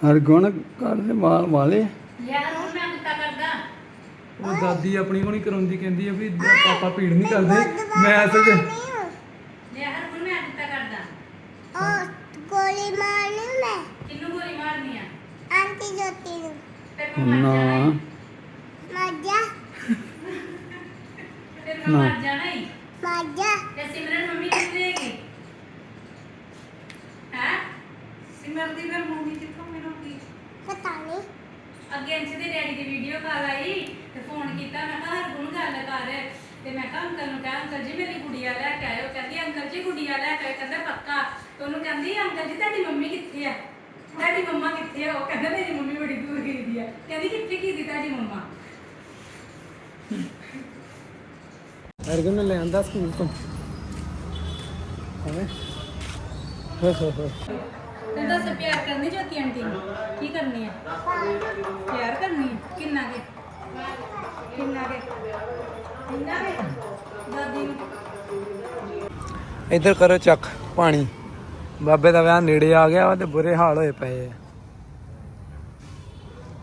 ਹਰ ਗੁਣ ਕਰਦੇ ਵਾਲ ਵਾਲੇ। ਯਾਰ ਹੁਣ ਮੈਂ ਕਿੱਤਾ ਕਰਦਾ। ਉਹ ਦਾਦੀ ਆਪਣੀ ਕੋਲ ਨਹੀਂ ਕਰਾਉਂਦੀ ਕਹਿੰਦੀ ਆ ਵੀ ਪਾਪਾ ਭੀੜ ਨਹੀਂ ਕਰਦੇ। ਮੈਂ ਅਸਲ 'ਚ ਯਾਰ ਹੁਣ ਮੈਂ ਕਿੱਤਾ ਕਰਦਾ। ਉਹ ਗੋਲੀ ਮਾਰਨੀ ਮੈਂ। ਕਿੰਨੂੰ ਗੋਲੀ ਮਾਰਨੀ ਆ? ਆਂਟੀ ਜੋਤੀ ਨੂੰ। ਫਿਰ ਮੈਂ ਮਰ ਜਾਣਾ ਨਾ ਈ। ਮਾਜਾ ਫਿਰ ਮੈਂ ਮਰ ਜਾਣਾ ਹੀ ਮਾਜਾ ਤੇ ਸਿਮਰਨ ਮੰਮੀ ਕਿੱਥੇ ਹੈਗੀ ਹੈ ਸਿਮਰਨ ਦੀ ਫਿਰ ਮੰਮੀ ਕਿੱਥੋਂ ਮਿਲੂਗੀ ਪਤਾ ਨਹੀਂ ਅੱਗੇ ਅੰਸ਼ ਦੇ ਡੈਡੀ ਦੀ ਵੀਡੀਓ ਕਾਲ ਆਈ ਤੇ ਫੋਨ ਕੀਤਾ ਮੈਂ ਕਿਹਾ ਹਰਗੁਣ ਗੱਲ ਕਰ। ਤੇ ਮੈਂ ਕਿਹਾ ਅੰਕਲ ਨੂੰ ਕਿਹਾ ਅੰਕਲ ਜੀ ਮੇਰੀ ਗੁੜੀਆ ਲੈ ਕੇ ਆਇਓ। ਕਹਿੰਦੀ ਅੰਕਲ ਜੀ ਗੁੜੀਆ ਲੈ ਕੇ ਆਇਓ। ਕਹਿੰਦਾ ਪੱਕਾ। ਤੇ ਉਹਨੂੰ ਕਹਿੰਦੀ ਅੰਕਲ ਜੀ ਤੁਹਾਡੀ ਮੰਮੀ ਕਿੱਥੇ ਆ? ਤੁਹਾਡੀ ਮੰਮਾ ਕਿੱਥੇ ਆ? ਉਹ ਕਹਿੰਦਾ ਮੇਰੀ ਮੰਮੀ ਬੜੀ ਦੂਰ ਗਈ ਦੀ ਆ। ਕਹਿੰਦੀ ਕਿੱਥੇ ਗਈ ਦੀ ਤੁਹਾਡੀ ਮੰਮਾ? ਹਰ ਗੁਣ ਲੈ ਆਂਦਾ ਸਕੂਲ ਤੋਂ। ਹਾਂ ਹੋ ਹੋ ਹੋ? ਤੂੰ ਦੱਸ ਪਿਆਰ ਕਰਨੀ ਜੋਤੀ ਆਂਟੀ ਨੂੰ? ਕੀ ਕਰਨੀ ਹੈ ਪਿਆਰ ਕਰਨੀ ਹੈ ਕਿੰਨਾ ਕੇ? ਕਿੰਨਾ ਕੇ? ਕਿੰਨਾ ਕੇ? ਦਾਦੀ ਨੂੰ? ਇੱਧਰ ਕਰੋ ਚੱਕ ਪਾਣੀ। ਬਾਬੇ ਦਾ ਵਿਆਹ ਨੇੜੇ ਆ ਗਿਆ ਵਾ ਤੇ ਬੁਰੇ ਹਾਲ ਹੋਏ ਪਏ ਆ।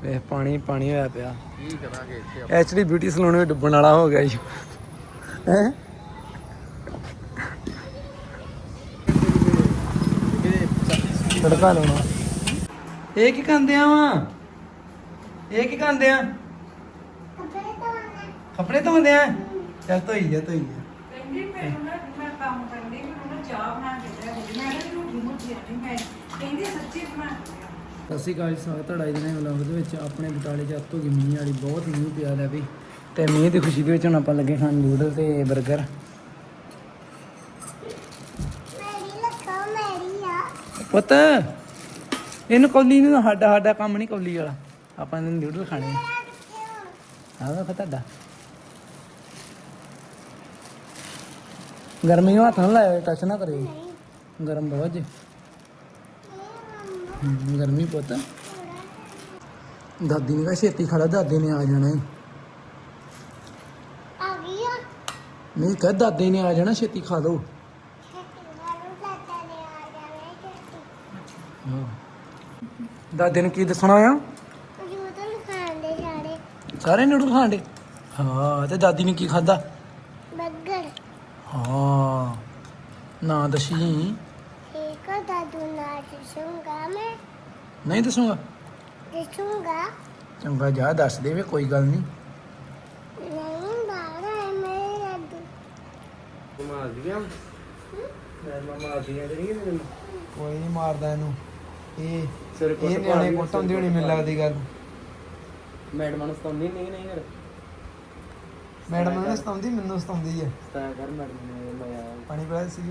ਵੇ ਪਾਣੀ ਪਾਣੀ ਹੋਇਆ ਪਿਆ। ਕੀ ਕਰਾਂਗੇ ਇੱਥੇ ਐਚਡੀ ਬਿਊਟੀ ਸਲੂਨ ਵੀ ਡੁੱਬਣ ਵਾਲਾ ਹੋ ਗਿਆ ਜੀ। ਹੈ? ਤੜਕਾ ਲਾਉਣਾ। ਇਹ ਕੀ ਕਰਦੇ ਆ ਵਾ? ਇਹ ਕੀ ਕਰਦੇ ਆ? ਕੱਪੜੇ ਧੋਣਾ ਕੱਪੜੇ ਧੋਂਦੇ ਆ? ਚੱਲ ਧੋਈ ਜਾ ਧੋਈ ਜਾ। ਕਹਿੰਦੀ ਮੈਨੂੰ ਨਾ ਮੈਂ ਕੰਮ ਕਰਨੀ ਮੈਨੂੰ ਨਾ ਚਾਹ ਬਣਾ ਕੇ ਦੇ ਦੇ ਮੈਂ ਕਿਹਾ ਝੂਠੀ ਮੁੱਠੀ ਨਹੀਂ ਮੈਂ ਕਹਿੰਦੀ ਸੱਚੀ ਬਣਾ। ਸਤਿ ਸ਼੍ਰੀ ਅਕਾਲ ਜੀ, ਸਵਾਗਤ ਤੁਹਾਡਾ ਅੱਜ ਦੇ ਨਵੇਂ ਵਲੌਗ ਦੇ ਵਿੱਚ। ਆਪਣੇ ਬਟਾਲੇ ਚ ਅੱਤੋਂ ਕੀ ਮੀਂਹ ਵਾਲੀ ਬਹੁਤ ਮੀਂਹ ਪਿਆ ਲਿਆ ਵੀ। ਤੇ ਮੀਂਹ ਦੀ ਖੁਸ਼ੀ ਦੇ ਵਿੱਚ ਹੁਣ ਆਪਾਂ ਲੱਗੇ ਖਾਣ ਨੂਡਲ ਤੇ 버ਗਰ ਮੇਰੀ ਲੱਖਾਂ ਮੇਰੀ ਆ ਪੁੱਤ ਇਹਨੂੰ ਕੌਲੀ ਨੂੰ ਸਾਡਾ ਸਾਡਾ ਕੰਮ ਨਹੀਂ ਕੌਲੀ ਵਾਲਾ। ਆਪਾਂ ਨੇ ਨੂਡਲ ਖਾਣੇ ਆ। ਆਹ ਤੁਹਾਡਾ। ਗਰਮੀ ਨੂੰ ਹੱਥ ਨਾ ਲਾਇਓ ਟੱਚ ਨਾ ਕਰਿਓ। ਗਰਮ ਬਹੁਤ ਜੇ। ਗਰਮੀ ਪੁੱਤ। ਦਾਦੀ ਨੇ ਕਿਹਾ ਛੇਤੀ ਖਾ ਲਾ ਦਾਦੀ ਨੇ ਆ ਜਾਣਾ। ਆ ਗਈ ਆ। ਨਹੀਂ ਕਹ ਦਾਦੀ ਨੇ ਆ ਜਾਣਾ ਛੇਤੀ ਖਾ ਲਓ ਛੇਤੀ ਵਾਲੂ ਲਾਤਾ ਨੇ ਆ ਜਾਵੇ ਛੇਤੀ ਦਾਦੀ ਨੂੰ ਕੀ ਦੱਸਣਾ ਆ? ਖਾਂਦੇ ਸਾਰੇ ਸਾਰੇ ਨੂਡਲ ਖਾਂਦੇ ਹਾਂ ਤੇ ਦਾਦੀ ਨੇ ਕੀ ਖਾਦਾ ਬੱਗਰ। ਹਾਂ ਨਾ ਦਸੀ। ਇੱਕ ਦਾਦੂ ਨਾਲ ਦਿਸੂੰਗਾ ਮੈਂ। ਨਹੀਂ ਦੱਸੂਗਾ? ਦਿਸੂੰਗਾ। ਚੰਗਾ ਜਾ ਦੱਸ ਦੇਵੇ ਕੋਈ ਗੱਲ ਨਹੀਂ। ਨਹੀਂ ਹੈ ਮੇਰੇ ਦਾਦੂ। ਮਾਰ ਦੀਆਂ ਮੈਂ ਮਾਰ ਦੀਆਂ ਤੇ ਨਹੀਂ? ਕੋਈ ਨਹੀਂ ਮਾਰਦਾ ਇਹਨੂੰ। ਇਹ ਸਿਰ ਕੁੱਟ ਇਹ ਨਿਆਣੇ ਕੁੱਟਾਉਂਦੀ ਹੋਣੀ ਮੈਨੂੰ ਲੱਗਦੀ ਗੱਲ। ਮੈਡਮ ਨੂੰ ਸਤਾਉਂਦੀ ਨਹੀਂ ਨਹੀਂ ਮੈਡਮ ਨੂੰ ਸਤਾਉਂਦੀ ਮੈਨੂੰ ਸਤਾਉਂਦੀ ਹੈ ਸਤਾ ਕਰ ਮੈਡਮ ਨੇ ਮੈਂ ਪਾਣੀ ਪਿਆ ਸੀ।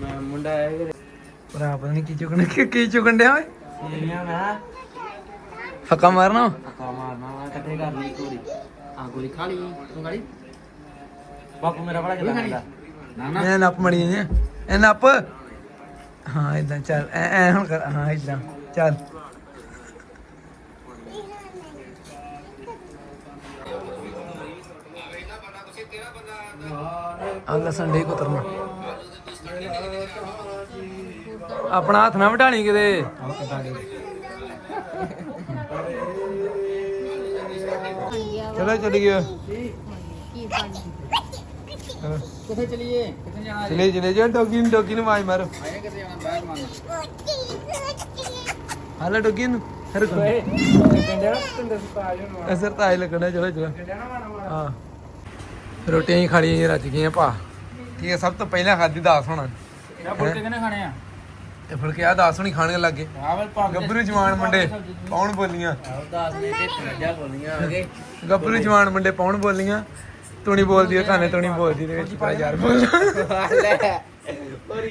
ਮੈਂ ਮੁੰਡਾ ਆਇਆ ਘਰੇ। ਭਰਾ ਪਤਾ ਨਹੀਂ ਕੀ ਚੁਗਣ ਕੀ ਕੀ ਚੁਗਣ ਡਿਆ ਓਏ? ਸੀਨੀਆਂ ਮੈਂ ਫੱਕਾ ਮਾਰਨਾ ਪੱਕਾ ਮਾਰਨਾ ਵਾ ਇਕੱਠੇ ਕਰ ਲਈ ਗੋਲੀ ਆ ਗੋਲੀ ਖਾ ਲਈ ਤੂੰ ਖਾ ਲਈ? ਬਾਪੂ ਮੇਰਾ ਬੜਾ ਕਿਦਾਂ ਖਾਂਦਾ? ਨਾ ਨਾ। ਇਹ ਨੱਪ ਮੜੀ ਨੇ ਇਹ ਨੱਪ। ਹਾਂ ਇਦਾਂ ਚੱਲ। ਐ ਐ ਹੁਣ ਕਰ। ਹਾਂ ਇਦਾਂ ਚੱਲ। ਆ ਲਸਣ ਦੇ ਕੁਤਰਨਾ ਆਪਣਾ ਹੱਥ ਨਾ ਵਢਾਣੀ ਕਿਤੇ। ਚਲੋ ਚੱਲ ਗਿਆ? ਕਿੱਥੇ ਚਲੀਏ? ਕਿੱਥੇ ਜਾਣਾ ਚਲੇ ਚਲੇ ਜਾ ਡੋਗੀ ਨੂੰ ਡੋਗੀ ਨੂੰ ਆਵਾਜ਼ ਮਾਰੋ। ਆਏ ਕਿੱਥੇ ਜਾਣਾ? ਬਾਹਰ ਮਾਰਨਾ ਹਾਲਾ ਡੋਗੀ ਨੂੰ ਹਰ ਕੋਈ ਪਿੰਡੇ ਨਾ ਪਿੰਡੇ ਸਤਾ ਜਾਣਾ ਅਸਰ ਤਾਂ ਆਈ ਲੱਗਣਾ ਚਲੋ ਚਲੋ। ਹਾਂ। ਰੋਟੀਆਂ ਹੀ ਖਾ ਲਈਆਂ ਜੀ, ਰੱਜ ਗਈਆਂ ਭਾ। ਠੀਕ ਹੈ ਸਭ ਤੋਂ ਪਹਿਲਾਂ ਖਾਦੀ ਦਾਸ ਹੋਣਾ। ਇਹ ਫੁਲਕੇ ਕਿਨੇ ਖਾਣੇ ਆ? ਤੇ ਫੁਲਕੇ ਆ ਦਾਸ ਹੋਣੀ ਖਾਣ ਲੱਗੇ। ਗੱਭਰੂ ਜਵਾਨ ਮੁੰਡੇ ਪੌਣ ਬੋਲੀਆਂ। ਦਾਸ ਨੇ ਤੇ ਜਾ ਬੋਲੀਆਂ ਆ ਗਏ ਗੱਭਰੂ ਜਵਾਨ ਮੁੰਡੇ ਪੌਣ ਬੋਲੀਆਂ। ਤੂਣੀ ਬੋਲਦੀ ਹੈ ਕਾਨੇ ਤੂਣੀ ਬੋਲਦੀ ਦੇ ਵਿੱਚ ਪਾ ਯਾਰ ਬੋਲ ਲੈ ਹੋਰੀ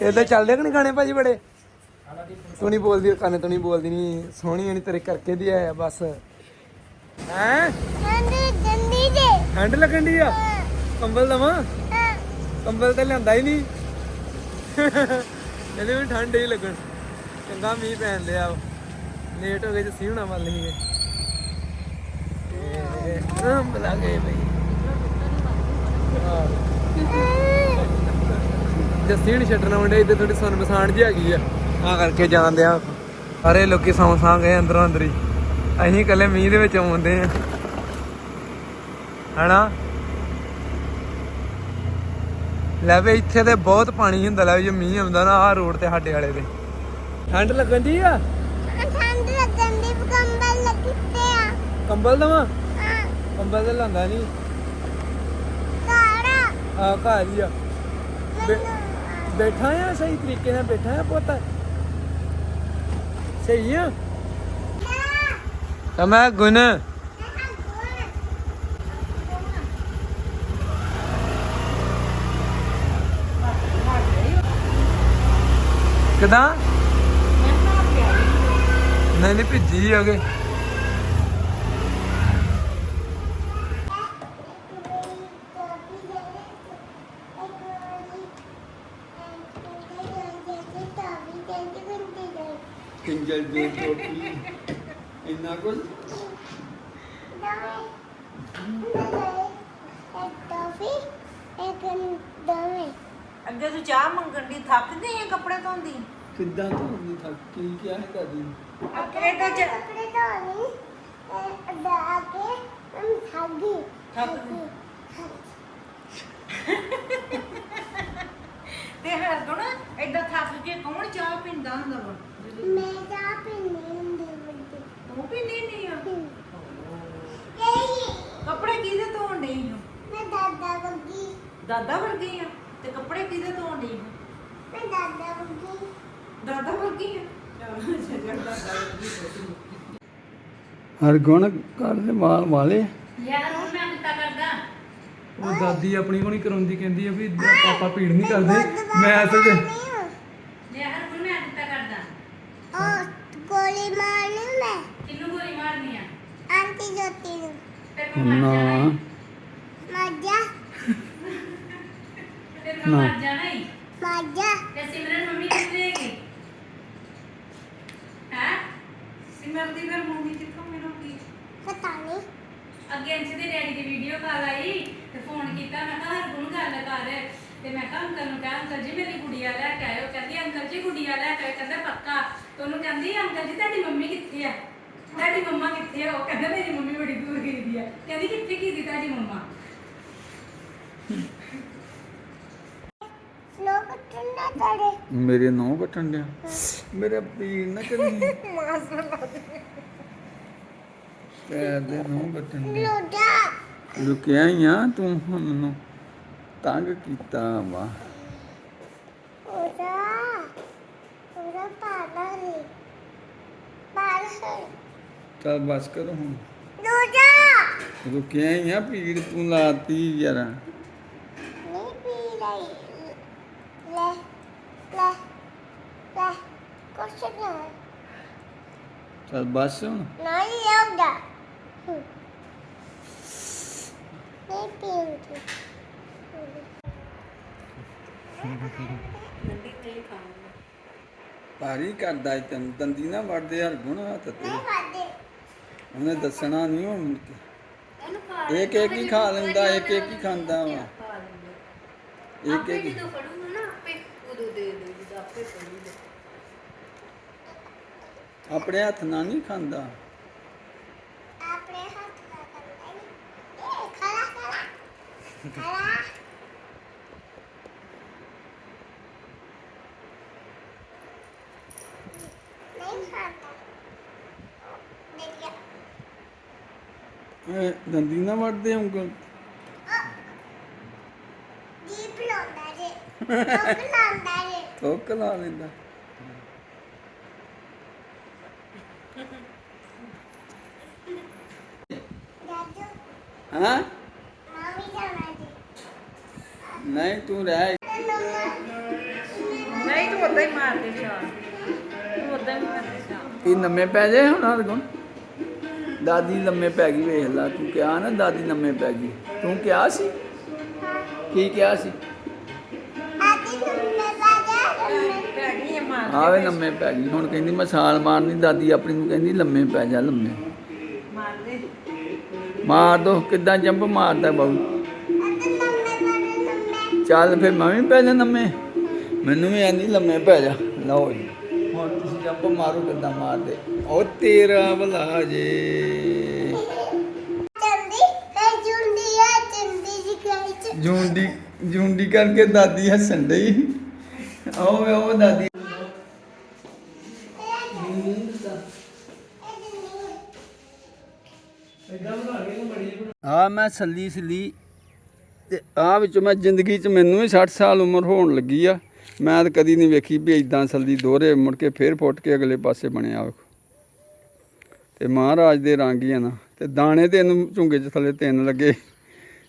ਇਹ ਤਾਂ ਚੱਲਦੇ ਕਿ ਨਹੀਂ ਗਾਣੇ ਭਾਜੀ ਬੜੇ? ਤੂੰ ਨਹੀਂ ਬੋਲਦੀ ਕਾਨੇ ਤੂੰ ਨਹੀਂ ਬੋਲਦੀ ਨਹੀਂ ਸੋਹਣੀ ਨਹੀਂ ਤੇਰੇ ਕਰਕੇ ਦੀ ਆ ਬਸ। ਹੈਂ? ਜੰਦੀ ਜੰਦੀ ਦੇ ਠੰਡ ਲੱਗਣ ਦੀ ਆ? ਕੰਬਲ ਦਵਾਂ? ਕੰਬਲ ਤਾਂ ਲਿਆਂਦਾ ਹੀ ਨਹੀਂ। ਇਹਦੇ ਵੀ ਠੰਡ ਹੀ ਲੱਗਣ। ਚੰਗਾ ਮੀਂਹ ਪੈਣ ਲਿਆ ਲੇਟ ਹੋ ਗਏ ਤੇ ਸੀ ਹੋਣਾ ਵੱਲ ਹੀ ਅੰਬ ਲੱਗੇ ਬਈ ਜੱਸੀ ਨਹੀਂ ਛੱਡਣਾ ਮੁੰਡੇ ਇੱਥੇ ਥੋੜੀ ਸੁਨ ਪਛਾਣ ਜੀ ਹੈਗੀ ਆ। ਆ ਕਰਕੇ ਜਾਂਦੇ ਆ। ਸਾਰੇ ਲੋਕੀ ਸੌਂ ਸਾਂ ਗਏ ਅੰਦਰੋਂ ਅੰਦਰ। ਹੀ ਅਸੀਂ ਇਕੱਲੇ ਮੀਂਹ ਦੇ ਵਿੱਚ ਆਉਂਦੇ ਆ। ਹਨਾ? ਲੈ ਵੇ ਇੱਥੇ ਤੇ ਬਹੁਤ ਪਾਣੀ ਹੁੰਦਾ ਲੈ ਵੀ ਜੇ ਮੀਂਹ ਆਉਂਦਾ ਨਾ ਆਹ ਰੋਡ ਤੇ ਸਾਡੇ ਵਾਲੇ ਦੇ। ਠੰਡ ਲੱਗਣ ਦੀ ਆ? ਠੰਡ ਲੱਗਣ ਦੀ ਕੰਬਲ ਲੱਗਿੱਤੇ ਆ ਕੰਬਲ ਦਵਾਂ? ਕੰਬਲ ਤੇ ਲਾਂਦਾ ਨਹੀਂ ਕਾਰਾ ਆ ਘਰ ਹੀ ਆ। ਬੈ- ਬੈਠਾ ਆ ਸਹੀ ਤਰੀਕੇ ਨਾਲ ਬੈਠਾ ਆ ਪੁੱਤ। ਸਹੀ ਆ? ਤਾਂ ਮੈਂ ਗੁਣ। ਕਿਦਾਂ? ਨਹੀਂ ਨਹੀਂ ਭਿੱਜੀ ਆ ਕਿੰਜਲ ਦੇ ਟੋਪੀ ਇੰਨਾ ਕੁਝ ਅੱਗੇ ਤੂੰ ਚਾਹ ਮੰਗਣ ਦੀ ਥੱਕ ਗਈ ਆ ਕੱਪੜੇ ਧੋਂਦੀ ਕਿੱਦਾਂ ਧੋਣੀ? ਥੱਕ ਕੀ ਕਿਹਾ ਹੈ ਦਾਦੀ ਅੱਗੇ ਤਾਂ ਚ- ਕੱਪੜੇ ਧੋਣੀ ਅੱਡਾ ਕੇ ਮੈਂ ਥੱਗੀ ਥੱਕ ਗਈ। ਤੇ ਹਰਗੁਣ ਐਦਾਂ ਥੱਕ ਕੇ ਕੌਣ ਪੀਂਦਾ ਹੁੰਦਾ ਵਾ? ਮੈਂ ਚਾਹ ਪੀਣੀ ਹੁੰਦੀ ਵੱਡੀ ਤੂੰ ਪੀਂਦੀ ਨਹੀਂ ਆ? ਇਹ ਕੱਪੜੇ ਕਿਹਦੇ ਧੋਣ ਡਈ ਆ? ਮੈਂ ਦਾਦਾ ਵੱਗੀ ਦਾਦਾ ਵਰਗੀ ਆ? ਤੇ ਕੱਪੜੇ ਕਿਹਦੇ ਧੋਣ ਡਈ ਆ? ਮੈਂ ਦਾਦਾ ਵੱਗੀ ਦਾਦਾ ਵਰਗੀ ਆ? ਚੱਲ ਜੱਜਣ ਦਾਦਾ ਵਰਗੀ ਹਰ ਗੁਣ ਘਰ ਦੇ ਮਾਲ ਵਾਲੇ? ਯਾਰ ਹੁਣ ਮੈਂ ਕਿੱਤਾ ਕਰਦਾ। ਉਹ ਦਾਦੀ ਆਪਣੀ ਨਹੀਂ ਕਰਾਉਂਦੀ ਕਹਿੰਦੀ ਆ ਵੀ ਪਾਪਾ ਪੀੜ ਨਹੀਂ ਕਰਦੇ। ਮੈਂ ਅਸਲ 'ਚ ਯਾਰ ਹੁਣ ਮੈਂ ਕਿੱਤਾ ਕਰਦਾ ਉਹ ਗੋਲੀ ਮਾਰਨੀ ਮੈਂ ਕਿੰਨੂੰ ਗੋਲੀ ਮਾਰਨੀ ਆ ਆਂਟੀ ਜੋਤੀ ਨੂੰ। ਈ। ਮਾਜਾ ਫਿਰ ਮੈਂ ਮਰ ਜਾਣਾ ਹੀ ਮਾਜਾ ਤੇ ਸਿਮਰਨ ਮੰਮੀ ਕਿੱਥੇ ਹੈਗੀ? ਹੈ? ਸਿਮਰ ਦੀ ਫਿਰ ਮੰਮੀ ਕਿੱਥੋਂ ਮਿਲੂਗੀ ਪਤਾ ਨਹੀਂ ਅੱਗੇ ਅੰਸ਼ ਦੇ ਡੈਡੀ ਦੀ ਵੀਡੀਓ ਕਾਲ ਆਈ ਤੇ ਫੋਨ ਕੀਤਾ ਮੈਂ ਕਿਹਾ ਹਰਗੁਣ ਗੱਲ ਕਰ। ਤੇ ਮੈਂ ਕਿਹਾ ਅੰਕਲ ਨੂੰ ਕਿਹਾ ਅੰਕਲ ਜੀ ਮੇਰੀ ਗੁੜੀਆ ਲੈ ਕੇ ਆਇਓ। ਕਹਿੰਦੀ ਅੰਕਲ ਜੀ ਗੁੜੀਆ ਲੈ ਕੇ ਆਇਓ। ਕਹਿੰਦਾ ਪੱਕਾ। ਤੇ ਉਹਨੂੰ ਕਹਿੰਦੀ ਅੰਕਲ ਜੀ ਤੁਹਾਡੀ ਮੰਮੀ ਕਿੱਥੇ ਆ? ਤੁਹਾਡੀ ਮੰਮਾ ਕਿੱਥੇ ਆ? ਉਹ ਕਹਿੰਦਾ ਮੇਰੀ ਮੰਮੀ ਬੜੀ ਦੂਰ ਗਈ ਦੀ ਆ। ਕਹਿੰਦੀ ਕਿੱਥੇ ਗਈ ਦੀ ਤੁਹਾਡੀ ਮੰਮਾ? ਲੋਕ ਠੰਡਾ ਤੜੇ। ਮੇਰੇ ਨੌ ਬਟਨ ਡਿਆ ਮੇਰੇ ਪੀੜ ਨਾ ਕਰੀ ਪੈਰ ਦੇ ਨੌ ਬਟਨ ਡਿਆ ਲੋਡਾ ਲੁਕਿਆ ਹੀ ਆ ਤੂੰ ਹੁਣ ਮੈਨੂੰ। ਤੰਗ ਕੀਤਾ ਵਾ। ਉਹਦਾ ਉਹਦਾ ਪਾਲਾ ਰੇ। ਪਾਲਾ ਚੱਲ ਬਸ ਕਰੋ ਹੁਣ। ਲੋਡਾ ਰੁਕਿਆ ਹੀ ਆ ਪੀੜ ਤੂੰ ਲਾਤੀ ਯਾਰ। ਨਹੀਂ ਪੀ ਲਈ। ਲੈ ਲੈ ਲੈ ਕੁਛ ਨਾ ਚੱਲ ਬਸ ਹੁਣ। ਨਹੀਂ ਲੋਡਾ ਨਹੀਂ ਪੀਂਦੀ। ਭਾਰੀ ਕਰਦਾ ਈ ਤੈਨੂੰ। ਦੰਦੀ ਨਾ ਵੜਦੇ ਹਰ ਗੁਣ ਹੱਥ ਤੇ। ਨਹੀਂ ਖਾਦੇ ਉਹਨੇ ਦੱਸਣਾ ਨਹੀਂ ਹੁਣ ਮੁੜ ਕੇ। ਇੱਕ ਇੱਕ ਹੀ ਖਾ ਲੈਂਦਾ ਇੱਕ ਇੱਕ ਹੀ ਖਾਂਦਾ ਵਾ। ਇੱਕ ਇੱਕ ਹੀ। ਫੜੂਗਾ ਨਾ ਆਪੇ ਉਦੋਂ ਦੇ ਦੇ ਆਪੇ ਫੜੂਗਾ ਆਪਣੇ ਹੱਥ ਨਾਲ ਨਹੀਂ ਖਾਂਦਾ। ਆਪਣੇ ਹੱਥ ਦਾ ਕਰਦਾ ਇਹ ਖਲਾ ਖਲਾ ਖਲਾ ਨਹੀਂ ਖਾਤਾ ਦੇਖਿਆ ਇਹ ਦੰਦੀ ਨਾ ਵੜਦੇ ਉਂਗਲ ਦੀਪ ਲਾਉਂਦਾ ਜੇ ਲੋਕ ਲਾਉਂਦਾ ਜੇ। ਥੋਕ ਲਾ ਲੈਂਦਾ। ਦਾਦੂ ਹਾਂ? ਮਾਮੀ ਜਾਣਾ ਜੀ। ਨਹੀਂ ਤੂੰ ਰਹਿ। ਨਹੀਂ ਤੂੰ ਉਦਾਂ ਹੀ ਮਾਰ ਦੇ ਛਾਲ ਤੂੰ ਉਦਾਂ ਹੀ ਮਾਰ ਦੇ ਛਾਲ ਕੀ ਲੰਮੇ ਪੈ ਜੇ ਹੁਣ ਹਰ ਗੁਣ? ਦਾਦੀ ਲੰਮੇ ਪੈ ਗਈ ਵੇਖ ਲਾ ਤੂੰ ਕਿਹਾ ਨਾ ਦਾਦੀ ਲੰਮੇ ਪੈ ਗਈ। ਤੂੰ ਕਿਹਾ ਸੀ? ਕੀ ਕਿਹਾ ਸੀ? ਆਵੇ ਲੰਮੇ ਪੈ ਗਈ ਹੁਣ ਕਹਿੰਦੀ ਮੈਂ ਛਾਲ ਮਾਰਨੀ ਦਾਦੀ ਆਪਣੀ ਨੂੰ ਕਹਿੰਦੀ ਲੰਮੇ ਪੈ ਜਾ ਲੰਮੇ। ਮਾਰ ਦੇ। ਕਿੱਦਾਂ ਜੰਪ ਮਾਰਦਾ ਬਾਬੂ ਚੱਲ ਫਿਰ ਮੈਂ ਵੀ ਪੈ ਜਾ ਲੰਮੇ। ਮੈਨੂੰ ਵੀ ਆਂਦੀ ਲੰਮੇ ਪੈ ਜਾ। ਲਓ ਜੀ। ਹੁਣ ਤੁਸੀਂ ਜੰਪ ਮਾਰੋ ਕਿੱਦਾਂ ਮਾਰਦੇ। ਉਹ ਤੇਰਾ ਭਲਾ ਜੇ। ਹੈ ਹੈ ਜੂੰਡੀ ਜੂੰਡੀ ਕਰਕੇ ਦਾਦੀ ਹੱਸਣ ਡਈ। ਆਓ ਵੇ ਉਹ ਦਾਦੀ। ਆ ਮੈਂ ਸੱਲੀ ਸੱਲੀ ਤੇ ਆ ਵਿੱਚ ਮੈਂ ਜ਼ਿੰਦਗੀ 'ਚ ਮੈਨੂੰ ਵੀ 60 ਸਾਲ ਉਮਰ ਹੋਣ ਲੱਗੀ ਆ। ਮੈਂ ਤਾਂ ਕਦੀ ਨਹੀਂ ਵੇਖੀ ਵੀ ਇਦਾਂ ਸੱਲੀ ਦੋਹਰੇ ਮੁੜ ਕੇ ਫੇਰ ਫੁੱਟ ਕੇ ਅਗਲੇ ਪਾਸੇ ਬਣਿਆ ਵੇਖੋ ਤੇ ਮਹਾਰਾਜ ਦੇ ਰੰਗ ਹੀ ਆ ਨਾ ਤੇ ਦਾਣੇ ਤੇ ਇਹਨੂੰ ਝੁੰਗੇ 'ਚ ਥੱਲੇ ਤਿੰਨ ਲੱਗੇ।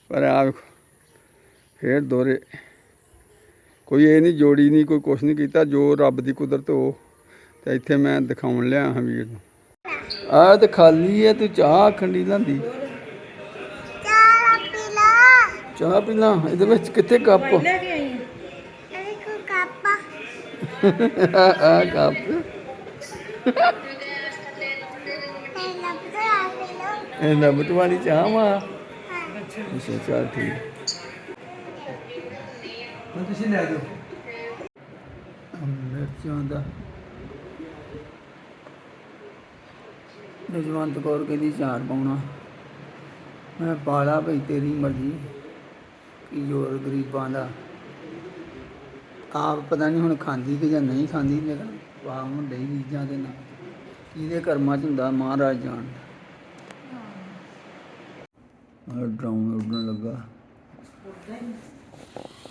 ਪਰ ਆ ਵੇਖੋ ਫੇਰ ਦੋਹਰੇ। ਕੋਈ ਇਹ ਨਹੀਂ ਜੋੜੀ ਨਹੀਂ ਕੋਈ ਕੁਛ ਨਹੀਂ ਕੀਤਾ ਜੋ ਰੱਬ ਦੀ ਕੁਦਰਤ ਹੋ ਤੇ ਇੱਥੇ ਮੈਂ ਦਿਖਾਉਣ ਲਿਆ ਹਾਂ ਵੀਰ ਨੂੰ। ਆ ਤੇ ਖਾਲੀ ਹੈ ਤੂੰ ਚਾਹ ਖੰਡੀ ਲਾਂਦੀ। ਚਾਰਾ ਪੀਲਾ ਚਾਹ ਪੀ ਲਾਂ ਇਹਦੇ ਵਿੱਚ ਕਿੱਥੇ ਕੱਪ? ਚੱਲ ਠੀਕ। ਹੁਣ ਤੁਸੀਂ ਲੈ ਜਾਓ। ਮਿਰਚਾਂ ਦਾ। ਜਜਵੰਤ ਕੌਰ ਕਹਿੰਦੀ ਚਾਰ ਪਾਉਣਾ। ਮੈਂ ਪਾਲਾ ਭਈ ਤੇਰੀ ਮਰਜ਼ੀ ਕੀ ਜੋਰ ਗਰੀਬਾਂ ਦਾ। ਆਪ ਪਤਾ ਨਹੀਂ ਹੁਣ ਖਾਂਦੀ ਕਿ ਜਾਂ ਨਹੀਂ ਖਾਂਦੀ, ਲੇਕਿਨ ਵਾਹ ਹੁੰਦੇ ਹੀ ਰੀਜਾਂ ਦੇ ਨਾਲ। ਕਿਹਦੇ ਕਰਮਾਂ ਚ ਹੁੰਦਾ ਮਹਾਰਾਜ ਜਾਣ ਆ ਡਰਾਉਣ ਉੱਡਣ ਲੱਗਾ।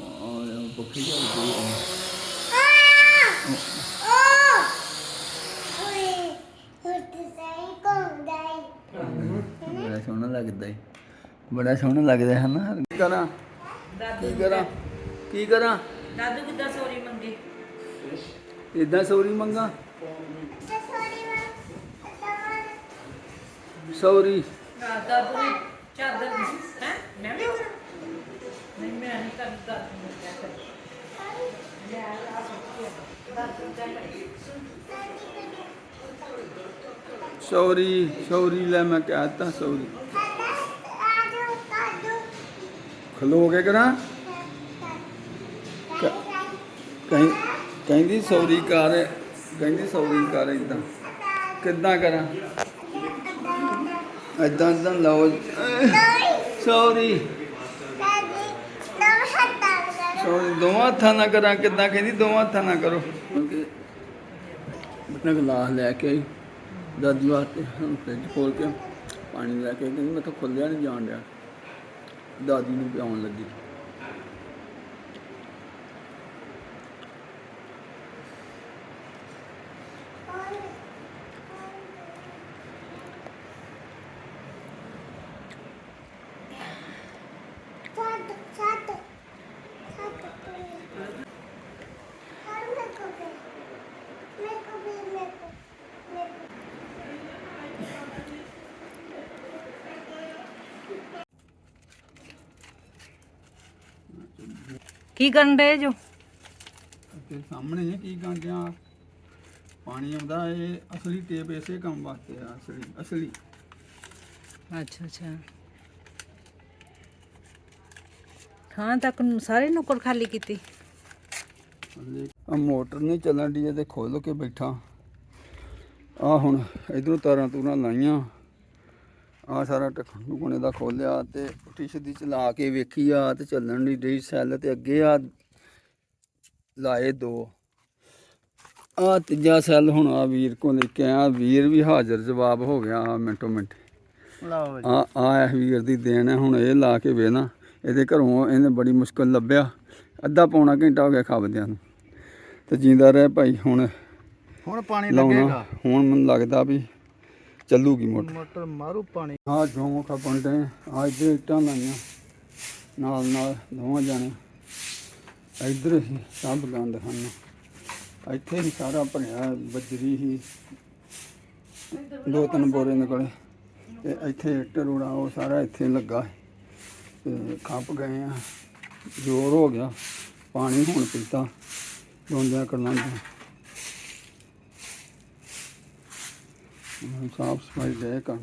ਆ ਪੱਖੀ ਚੱਲਦੀ ਆ ਬੜਾ ਸੋਹਣਾ ਲੱਗਦਾ ਹੈ ਬੜਾ ਸੋਹਣਾ ਲੱਗਦਾ ਹੈ ਨਾ। ਕੀ ਕਰਾਂ? ਕੀ ਕਰਾਂ? ਕੀ ਕਰਾਂ? ਦਾਦੂ ਕਿੱਦਾਂ ਸੋਰੀ ਮੰਗੇ? ਇਦਾਂ ਸੌਰੀ ਮੰਗਾ? ਸੌਰੀ। ਦਾਦੂ ਨੇ ਚਾਦਰ ਹੈ? ਮੈਂ ਵੀ ਕਰਾਂ? ਨਹੀਂ ਮੈਂ ਨਹੀਂ ਕਰਦਾ ਦਾਦੂ ਨੂੰ ਕਿਹਾ ਕਰ। ਸੌਰੀ ਸੌਰੀ ਲੈ ਮੈਂ ਕਹਿਤਾ ਸੌਰੀ। ਖਲੋ ਕੇ ਕਰਾਂ? ਕਹਿੰ ਕਹਿੰਦੀ ਸੌਰੀ ਕਰ ਕਹਿੰਦੀ ਸੌਰੀ ਕਰ ਇਦਾਂ ਕਿੱਦਾਂ ਕਰਾਂ? ਇਦਾਂ ਇਦਾਂ ਲਓ ਸੌਰੀ। ਦਾਦੀ ਸੌਰੀ ਦੋਵਾਂ ਹੱਥਾਂ ਨਾਲ ਕਰਾਂ ਕਿੱਦਾਂ ਕਹਿੰਦੀ ਦੋਵਾਂ ਹੱਥਾਂ ਨਾਲ ਕਰੋ। ਕਿਉਂਕਿ ਮੈਂ ਗਲਾਸ ਲੈ ਕੇ ਆਈ ਦਾਦੀ ਵਾਸਤੇ ਹੁਣ ਫ੍ਰਿਜ ਖੋਲ ਕੇ ਪਾਣੀ ਲੈ ਕੇ ਆਈ, ਕਹਿੰਦੀ ਮੈਂ ਤਾਂ ਖੁੱਲਿਆ ਨਹੀਂ ਜਾਣ ਡਿਆ। ਦਾਦੀ ਨੂੰ ਪਿਆਉਣ ਲੱਗੀ ਛੱਡ ਛੱਡ ਛੱਡ ਤੂੰ ਹਰ ਮੈਂ ਕੋ ਵੀ ਮੈਂ ਕੋ ਵੀ ਮੈਂ ਕੋ ਮੈਂ ਕੋ ਕੀ ਕਰਨ ਦੇ ਜੋ? ਤੇ ਸਾਹਮਣੇ ਕੀ ਗਾਂਦਿਆਂ ਪਾਣੀ ਆਉਂਦਾ ਇਹ ਅਸਲੀ ਟੇਪ ਇਸੇ ਕੰਮ ਵਾਸਤੇ ਆ ਅਸਲੀ ਅਸਲੀ। ਅੱਛਾ ਅੱਛਾ। ਹਾਂ ਤੱਕ ਸਾਰੇ ਨੁੱਕਰ ਖਾਲੀ ਕੀਤੀ। ਆ ਮੋਟਰ ਨਹੀਂ ਚੱਲਣ ਦੀ ਤੇ ਖੋਲ ਕੇ ਬੈਠਾ। ਆ ਹੁਣ ਇਧਰੋਂ ਤਾਰਾਂ ਤੂਰਾਂ ਲਾਈਆਂ। ਆ ਸਾਰਾ ਟੁਕਣੇ ਦਾ ਖੋਲਿਆ ਤੇ ਪੁੱਠੀ ਸਿੱਧੀ ਚਲਾ ਕੇ ਵੇਖੀ ਆ ਤੇ ਚੱਲਣ ਦੀ ਡਈ ਸੈੱਲ ਤੇ ਅੱਗੇ ਆ ਲਾਏ ਦੋ। ਆ ਤੀਜਾ ਸੈੱਲ ਹੁਣ ਆ ਵੀਰ ਕੋਲ ਲੈ ਕੇ ਆ ਵੀਰ ਵੀ ਹਾਜ਼ਰ ਜਵਾਬ ਹੋ ਗਿਆ ਮਿੰਟੋ ਮਿੰਟ। ਆ ਆ ਇਹ ਵੀਰ ਦੀ ਦੇਣ ਹੈ ਹੁਣ ਇਹ ਲਾ ਕੇ ਵੇਨਾ ਇਹਦੇ ਘਰੋਂ ਇਹਨੇ ਬੜੀ ਮੁਸ਼ਕਲ ਲੱਭਿਆ। ਅੱਧਾ ਪੌਣਾ ਘੰਟਾ ਹੋ ਗਿਆ ਖਾਬਦਿਆਂ ਨੂੰ। ਤੇ ਜਿੰਦਾ ਰਹਿ ਭਾਈ ਹੁਣ ਹੁਣ ਪਾਣੀ ਲਾਉਣਾ। ਹੁਣ ਮੈਨੂੰ ਲੱਗਦਾ ਵੀ ਚੱਲੂਗੀ ਮੋਟਰ। ਮੋਟਰ ਮਾਰੂ ਪਾਣੀ। ਆ ਜੋਂ ਖਪਣ ਦੇ ਆ ਇੱਧਰ ਇੱਟਾਂ ਲਾਈਆਂ। ਨਾਲ ਨਾਲ ਦੋਵਾਂ ਜਾਣੇ ਇੱਧਰ ਹੀ ਸਭ ਗੰਦ ਹਨ। ਇੱਥੇ ਹੀ ਸਾਰਾ ਭਰਿਆ ਬਜਰੀ ਹੀ। ਦੋ ਤਿੰਨ ਬੋਰੇ ਨਿਕਲੇ। ਤੇ ਇੱਥੇ ਇੱਟ ਰੋੜਾ ਉਹ ਸਾਰਾ ਇੱਥੇ ਲੱਗਾ ਹੈ। ਤੇ ਖੱਪ ਗਏ ਆ। ਜ਼ੋਰ ਹੋ ਗਿਆ। ਪਾਣੀ ਹੁਣ ਪੀਤਾ। ਰੋਂਦਿਆਂ ਕਰਨਾ ਸਾਫ਼ ਸਫ਼ਾਈ ਗਏ ਕਰਨ